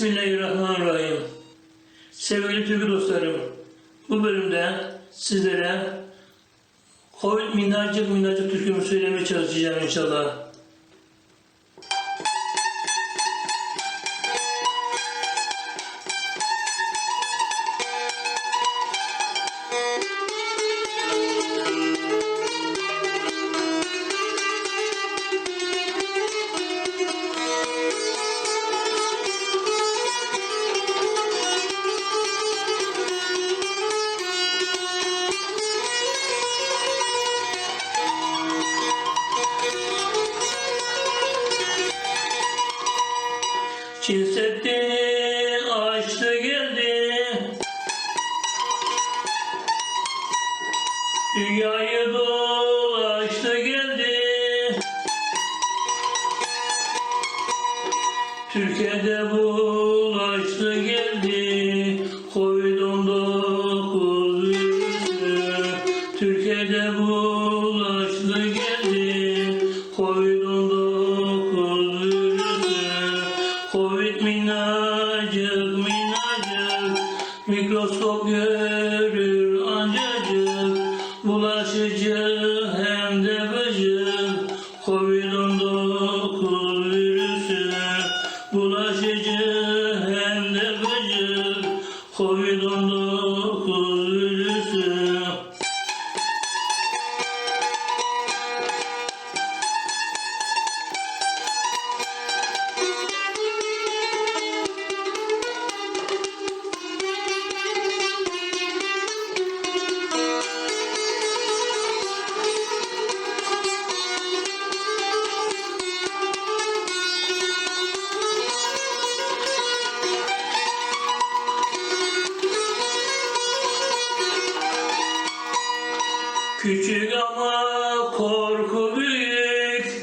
Bismillahirrahmanirrahim. Sevgili Türkü dostlarım, bu bölümde sizlere Covid minnacık minnacık türkümü söylemeye çalışacağım inşallah. Seddi'ni açtı geldi. Dünyayı dolaştı geldi. Türkiye'de bulaştı Küçük ama korku büyük.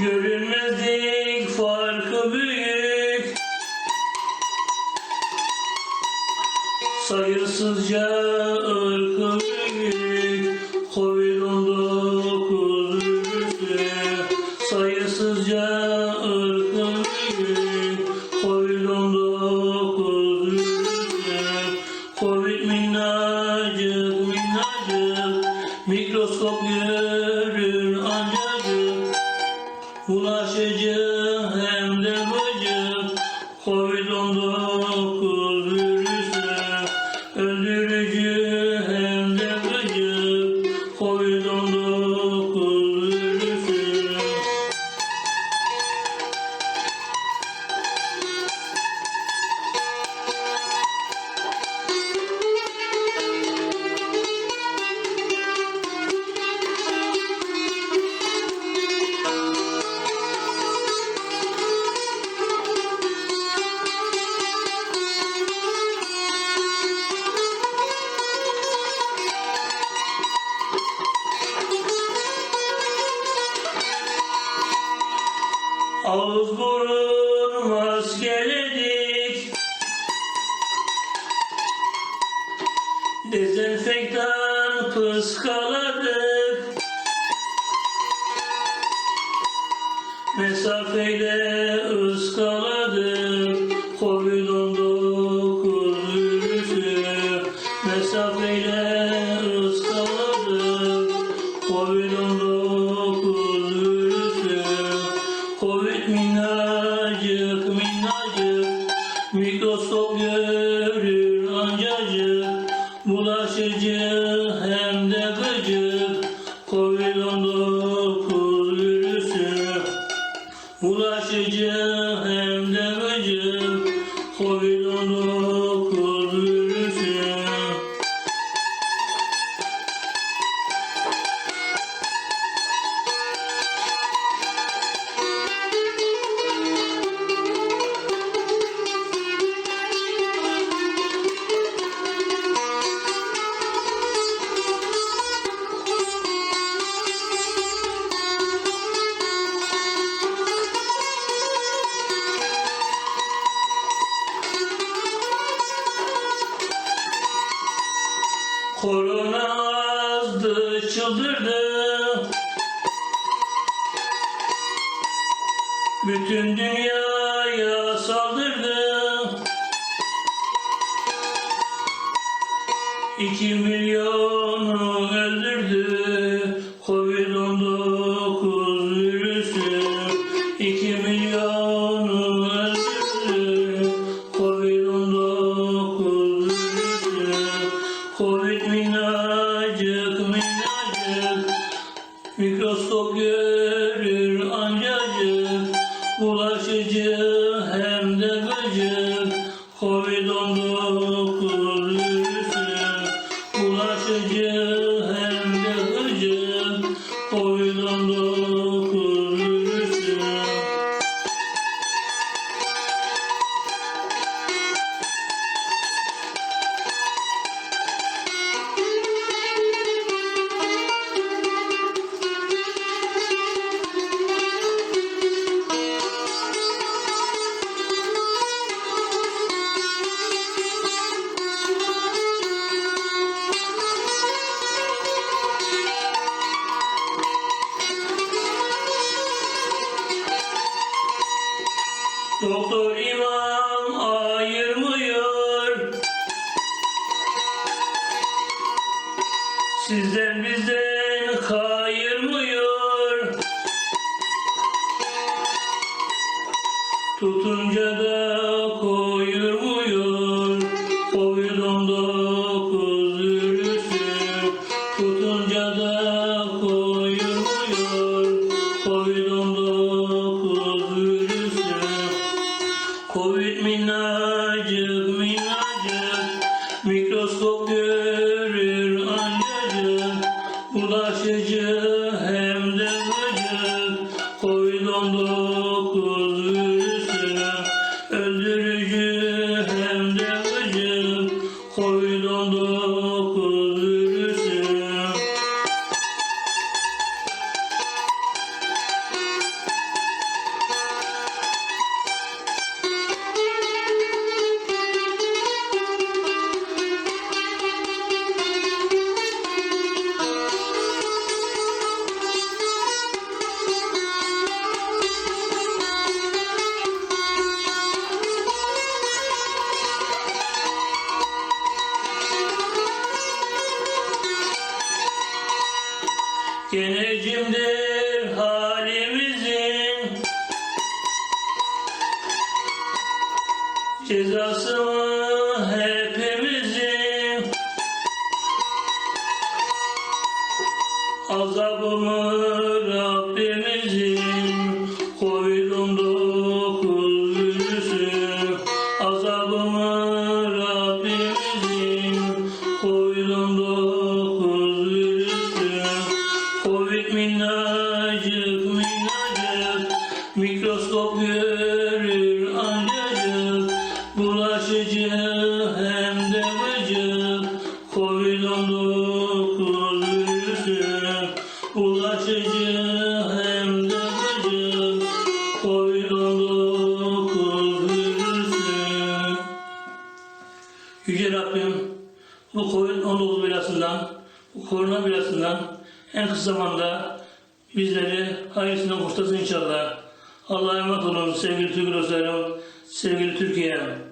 Görünmezlik farkı büyük. Sayısızca ırkı büyük Covid minnacık minnacık Mikroskop görür Ağız burun maskeledik Dezenfektan pıskaladık görür ancacık Bulaşıcı bütün dünyaya saldırdı. İki milyonu öldürdü Covid-19 virüsü İki milyonu Sizden bizden kayırmıyor. Tutunca da Covid-19 Genecimdir halimizin. Cezası hepimizin? Azabı mı Bulaşıcı hem de gıcık Covid-19 virüsü Yüce Rabbim bu Covid-19 belasından, bu korona belasından en kısa zamanda bizleri hayırlısından kurtarsın inşallah. Allah'a emanet olun sevgili Türk dostlarım, sevgili Türkiye'm.